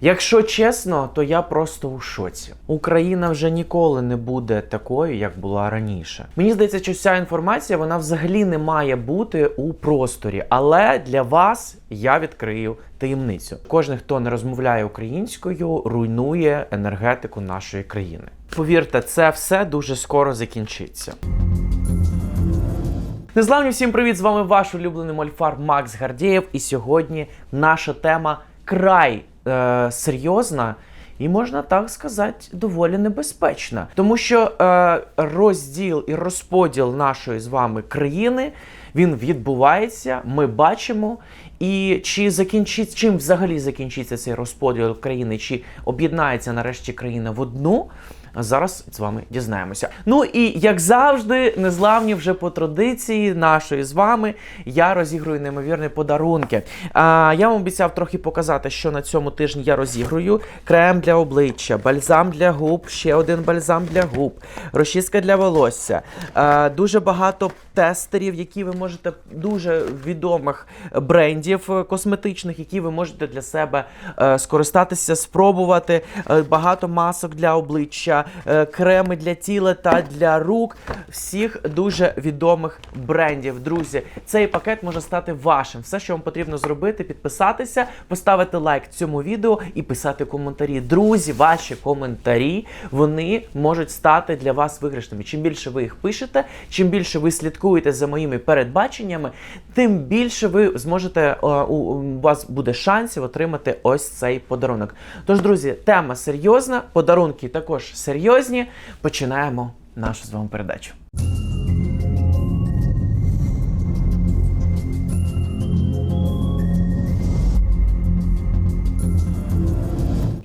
Якщо чесно, то я просто у шоці. Україна вже ніколи не буде такою, як була раніше. Мені здається, що ця інформація вона взагалі не має бути у просторі. Але для вас я відкрию таємницю. Кожен, хто не розмовляє українською, руйнує енергетику нашої країни. Повірте, це все дуже скоро закінчиться. Незламні всім привіт! З вами ваш улюблений мольфар Макс Гардєєв. І сьогодні наша тема край е, серйозна і можна так сказати, доволі небезпечна. Тому що е, розділ і розподіл нашої з вами країни він відбувається, ми бачимо. І чи закінчить, чим взагалі закінчиться цей розподіл країни, чи об'єднається нарешті країна в одну? Зараз з вами дізнаємося. Ну і як завжди, незламні вже по традиції нашої з вами, я розігрую неймовірні подарунки. А, я вам обіцяв трохи показати, що на цьому тижні я розігрую: крем для обличчя, бальзам для губ, ще один бальзам для губ, розчіска для волосся. А, дуже багато тестерів, які ви можете дуже відомих брендів косметичних, які ви можете для себе е, скористатися, спробувати. Е, багато масок для обличчя, креми для тіла та для рук. Всіх дуже відомих брендів. Друзі, цей пакет може стати вашим. Все, що вам потрібно зробити, підписатися, поставити лайк цьому відео і писати коментарі. Друзі, ваші коментарі вони можуть стати для вас виграшними. Чим більше ви їх пишете, чим більше ви слідкуєте за моїми передбаченнями, тим більше ви зможете е, у, вас буде шансів отримати ось цей подарунок. Тож, друзі, тема серйозна, подарунки також. Починаємо нашу з вами передачу.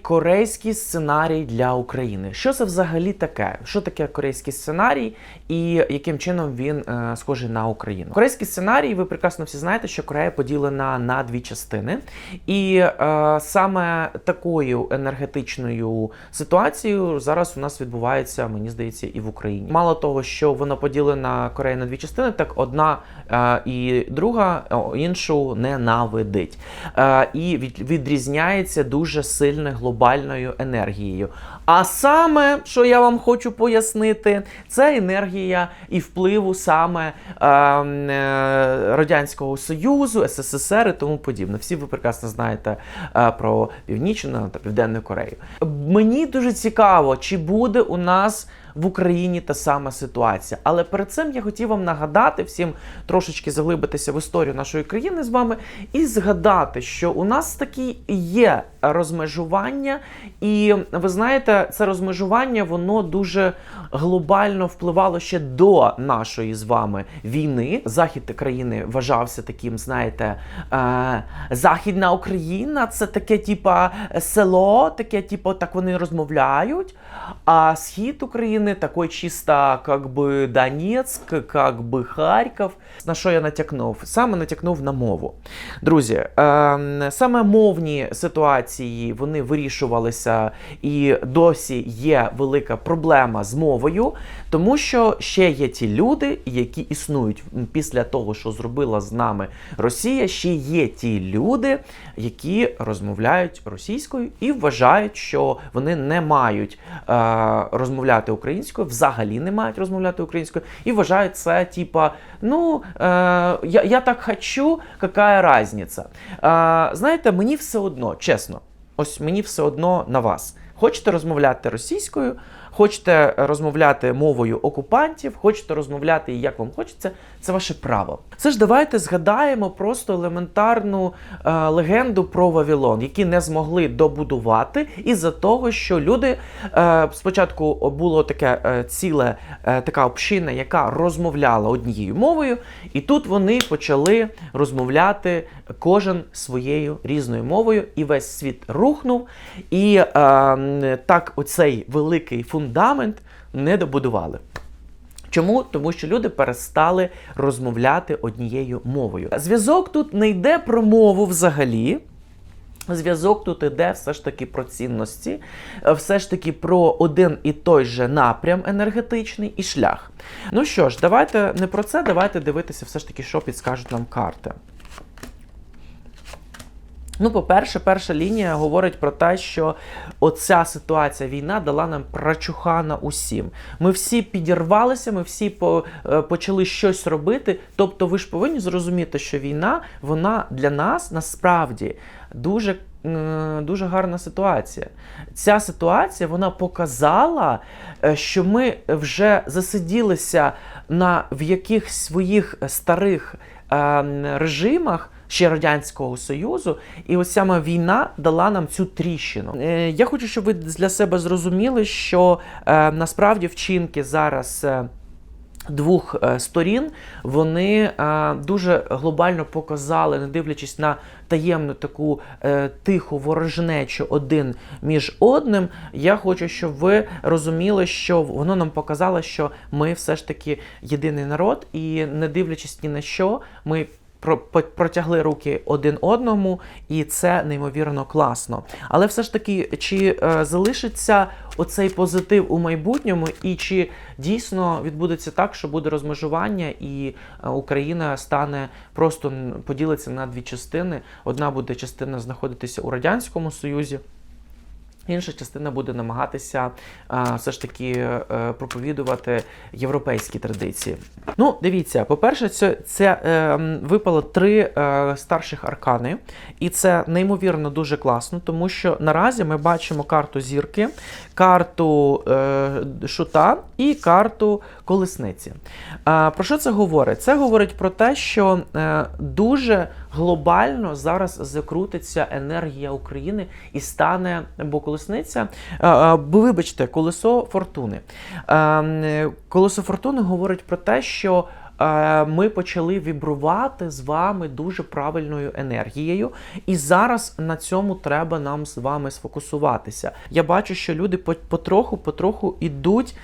Корейський сценарій для України. Що це взагалі таке? Що таке корейський сценарій і яким чином він е, схожий на Україну? Корейський сценарій, ви прекрасно всі знаєте, що Корея поділена на дві частини, і е, саме такою енергетичною ситуацією зараз у нас відбувається, мені здається, і в Україні. Мало того, що вона поділена Корея на дві частини, так одна е, і друга іншу ненавидить. Е, і від, відрізняється дуже сильно глобальною енергією. А саме, що я вам хочу пояснити, це енергія і впливу саме е, е, Радянського Союзу, СССР і тому подібне. Всі ви прекрасно знаєте е, про Північну та Південну Корею. Мені дуже цікаво, чи буде у нас в Україні та сама ситуація. Але перед цим я хотів вам нагадати всім трошечки заглибитися в історію нашої країни з вами і згадати, що у нас такі є розмежування, і ви знаєте, це розмежування воно дуже глобально впливало ще до нашої з вами війни. Захід країни вважався таким, знаєте, е, Західна Україна це таке, типа село, таке, типу, так вони розмовляють. А схід України такой чисто, как бы Донецьк, как би Харків. На що я натякнув? Саме натякнув на мову. Друзі, е, саме мовні ситуації вони вирішувалися, і досі є велика проблема з мовою, тому що ще є ті люди, які існують після того, що зробила з нами Росія. Ще є ті люди, які розмовляють російською і вважають, що вони не мають е, розмовляти українською, взагалі не мають розмовляти українською, і вважають це, типа, ну е, я, я так хочу, яка разниця. Е, знаєте, мені все одно, чесно, ось мені все одно на вас. Хочете розмовляти російською, хочете розмовляти мовою окупантів, хочете розмовляти як вам хочеться, це ваше право. Це ж давайте згадаємо просто елементарну е, легенду про Вавилон, які не змогли добудувати із-за того, що люди е, спочатку було таке е, ціле е, така община, яка розмовляла однією мовою, і тут вони почали розмовляти кожен своєю різною мовою, і весь світ рухнув. І е, так оцей великий фундамент не добудували. Чому? Тому що люди перестали розмовляти однією мовою. Зв'язок тут не йде про мову взагалі. Зв'язок тут іде все ж таки про цінності, все ж таки про один і той же напрям енергетичний і шлях. Ну що ж, давайте не про це, давайте дивитися все ж таки, що підскажуть нам карти. Ну, по-перше, перша лінія говорить про те, що оця ситуація війна дала нам прочухана усім. Ми всі підірвалися, ми всі по, е, почали щось робити. Тобто, ви ж повинні зрозуміти, що війна вона для нас насправді дуже. Дуже гарна ситуація. Ця ситуація вона показала, е, що ми вже засиділися на в якихось своїх старих е, режимах ще Радянського Союзу, і ось саме війна дала нам цю тріщину. Е, я хочу, щоб ви для себе зрозуміли, що е, насправді вчинки зараз. е, Двох е, сторін вони е, дуже глобально показали, не дивлячись на таємну таку е, тиху ворожнечу один між одним. Я хочу, щоб ви розуміли, що воно нам показало, що ми все ж таки єдиний народ, і не дивлячись ні на що, ми протягли руки один одному, і це неймовірно класно. Але все ж таки, чи е, залишиться оцей позитив у майбутньому, і чи дійсно відбудеться так, що буде розмежування, і е, Україна стане просто поділиться на дві частини. Одна буде частина знаходитися у Радянському Союзі. Інша частина буде намагатися а, все ж таки е, проповідувати європейські традиції. Ну, дивіться, по-перше, це, це е, випало три е, старших аркани, і це неймовірно дуже класно, тому що наразі ми бачимо карту зірки, карту е, шута і карту колесниці. А, про що це говорить? Це говорить про те, що е, дуже глобально зараз закрутиться енергія України і стане, бо колесниця, бо вибачте, колесо фортуни. Колесо фортуни говорить про те, що е, ми почали вібрувати з вами дуже правильною енергією, і зараз на цьому треба нам з вами сфокусуватися. Я бачу, що люди по- потроху, потроху ідуть ем,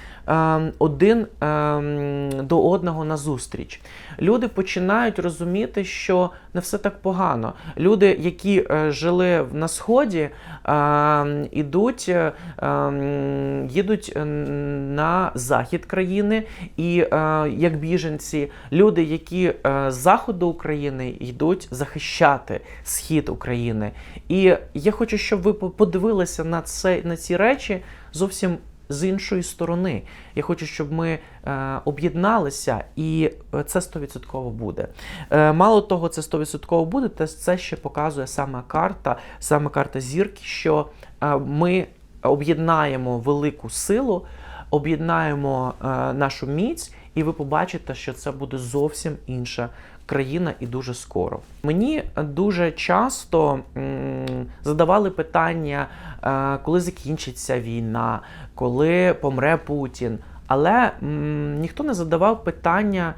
один ем, до одного назустріч. Люди починають розуміти, що не все так погано. Люди, які е, жили на сході, ем, ідуть, ем, їдуть е, на захід країни, і е, як біженці, люди, які з заходу України йдуть захищати схід України. І я хочу, щоб ви подивилися на це на ці речі зовсім з іншої сторони. Я хочу, щоб ми е, об'єдналися, і е, це 100% буде. Е, мало того, це 100% буде, те це ще показує саме карта, саме карта зірки, що е, ми об'єднаємо велику силу, об'єднаємо е, нашу міць, і ви побачите, що це буде зовсім інша країна і дуже скоро. Мені дуже часто задавали питання, е, коли закінчиться війна, коли помре Путін. Але ніхто не задавав питання,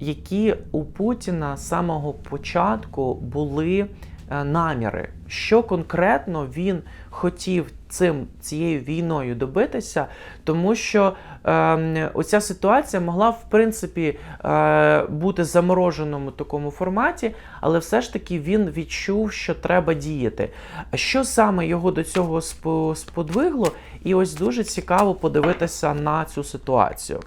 які у Путіна з самого початку були е, наміри, що конкретно він хотів цим цією війною добитися, тому що е, оця ситуація могла в принципі е, бути замороженому такому форматі, але все ж таки він відчув, що треба діяти. Що саме його до цього спо- сподвигло? І ось дуже цікаво подивитися на цю ситуацію.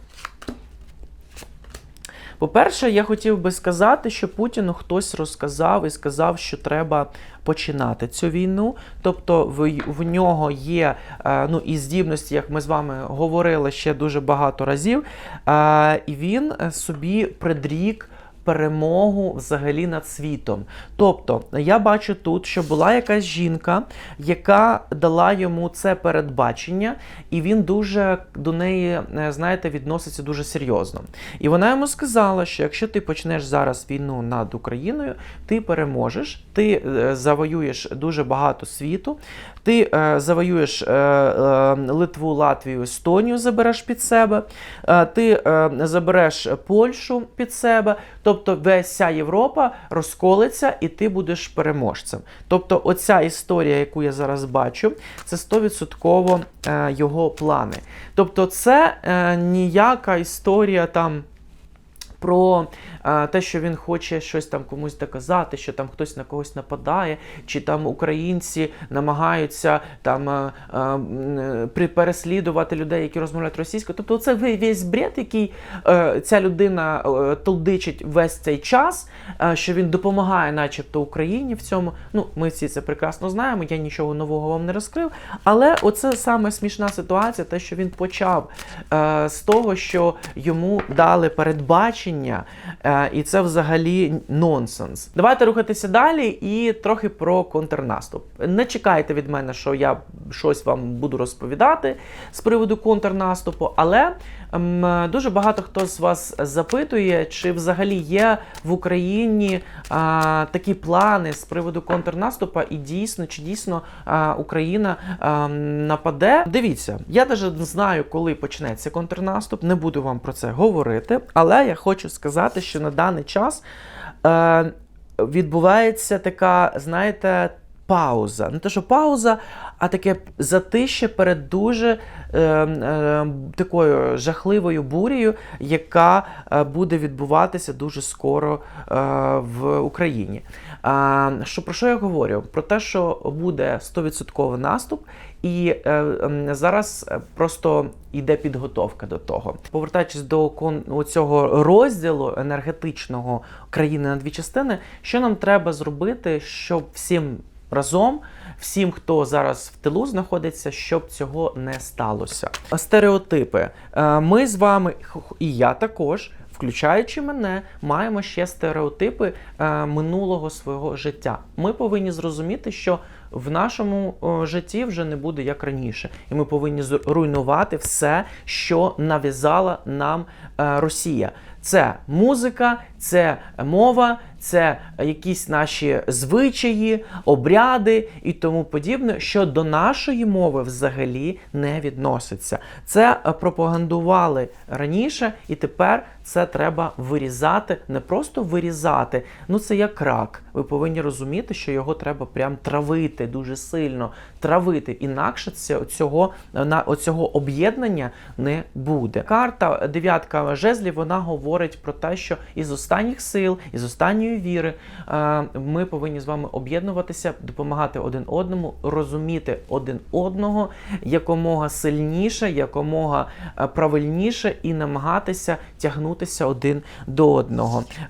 По-перше, я хотів би сказати, що Путіну хтось розказав і сказав, що треба починати цю війну. Тобто в, в нього є е, ну, і здібності, як ми з вами говорили ще дуже багато разів, е, і він е, собі предрік. Перемогу взагалі над світом. Тобто, я бачу тут, що була якась жінка, яка дала йому це передбачення, і він дуже до неї, е, знаєте, відноситься дуже серйозно. І вона йому сказала, що якщо ти почнеш зараз війну над Україною, ти переможеш, ти е, завоюєш дуже багато світу, ти е, завоюєш е, е, Литву, Латвію, Естонію, забереш під себе, е, ти е, забереш Польщу під себе. Тобто вся Європа розколиться, і ти будеш переможцем. Тобто, оця історія, яку я зараз бачу, це 100% е, його плани. Тобто, це е, ніяка історія там Про е, те, що він хоче щось там комусь доказати, що там хтось на когось нападає, чи там українці намагаються там е, е, переслідувати людей, які розмовляють російською. Тобто, це весь бред, який е, ця людина е, толдичить весь цей час, е, що він допомагає, начебто, Україні в цьому. Ну, ми всі це прекрасно знаємо. Я нічого нового вам не розкрив. Але оце саме смішна ситуація, те, що він почав е, з того, що йому дали передбачення, е, і це взагалі нонсенс. Давайте рухатися далі і трохи про контрнаступ. Не чекайте від мене, що я щось вам буду розповідати з приводу контрнаступу, але дуже багато хто з вас запитує, чи взагалі є в Україні а, такі плани з приводу контрнаступу, і дійсно, чи дійсно а, Україна а, нападе. Дивіться, я навіть знаю, коли почнеться контрнаступ, не буду вам про це говорити, але я хочу сказати, що на даний час е, відбувається така, знаєте, пауза. Не те, що пауза, а таке затище перед дуже е, е, такою жахливою бурею, яка е, буде відбуватися дуже скоро е, в Україні. А, що про що я говорю? Про те, що буде 100% наступ, і е, ем, зараз е, просто йде підготовка до того. Повертаючись до цього розділу енергетичного країни на дві частини, що нам треба зробити, щоб всім разом, всім, хто зараз в тилу знаходиться, щоб цього не сталося. Стереотипи. Е, Ми з вами, і я також. Включаючи мене, маємо ще стереотипи е, минулого свого життя. Ми повинні зрозуміти, що в нашому житті вже не буде як раніше, і ми повинні зруйнувати все, що нав'язала нам е, Росія. Це музика, це мова, це якісь наші звичаї, обряди і тому подібне, що до нашої мови взагалі не відноситься. Це пропагандували раніше, і тепер це треба вирізати, не просто вирізати. Ну це як рак. Ви повинні розуміти, що його треба прям травити дуже сильно, травити. Інакше це- цього на оцього об'єднання не буде. Карта дев'ятка жезлів вона говорить про те, що із останніх сил, із останньої віри е, ми повинні з вами об'єднуватися, допомагати один одному, розуміти один одного якомога сильніше, якомога е, правильніше і намагатися тягнутися один до одного. Е,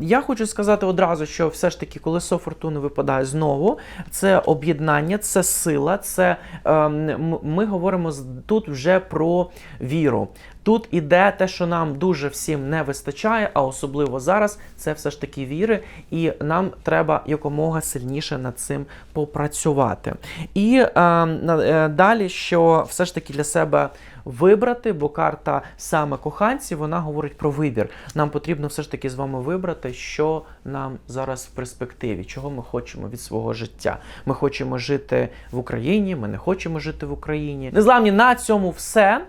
Я хочу сказати одразу, що все ж таки колесо фортуни випадає знову. Це об'єднання, це сила, це е, ми говоримо тут вже про віру. Тут іде те, що нам дуже всім не вистачає, а особливо зараз, це все ж таки віри, і нам треба якомога сильніше над цим попрацювати. І е, е, далі, що все ж таки для себе вибрати, бо карта саме коханців, вона говорить про вибір. Нам потрібно все ж таки з вами вибрати, що нам зараз в перспективі, чого ми хочемо від свого життя. Ми хочемо жити в Україні, ми не хочемо жити в Україні. Незламні на цьому все.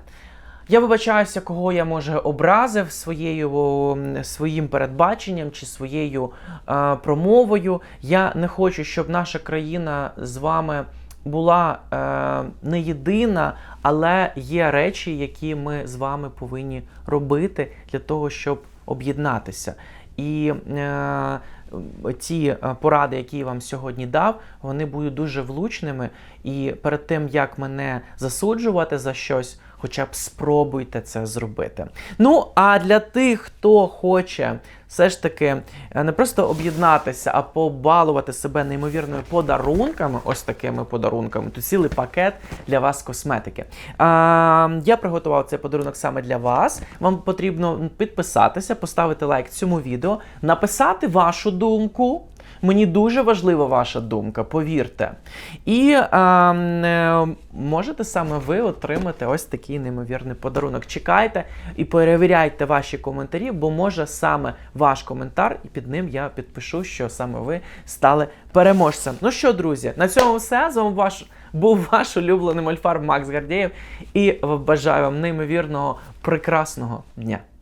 Я вибачаюся, кого я може образив своєю своїм передбаченням чи своєю е, промовою. Я не хочу, щоб наша країна з вами була е, не єдина, але є речі, які ми з вами повинні робити для того, щоб об'єднатися. І е, ті е, поради, які я вам сьогодні дав, вони будуть дуже влучними. І перед тим як мене засуджувати за щось, хоча б спробуйте це зробити. Ну а для тих, хто хоче все ж таки е, не просто об'єднатися, а побалувати себе неймовірними подарунками, ось такими подарунками, то цілий пакет для вас косметики. А, я приготував цей подарунок саме для вас. Вам потрібно підписатися, поставити лайк цьому відео, написати вашу думку. Мені дуже важлива ваша думка, повірте. І е, е, можете саме ви отримати ось такий неймовірний подарунок. Чекайте і перевіряйте ваші коментарі, бо може саме ваш коментар, і під ним я підпишу, що саме ви стали переможцем. Ну що, друзі, на цьому все. З вами ваш був ваш улюблений мольфар Макс Гардєєв. І бажаю вам неймовірного прекрасного дня.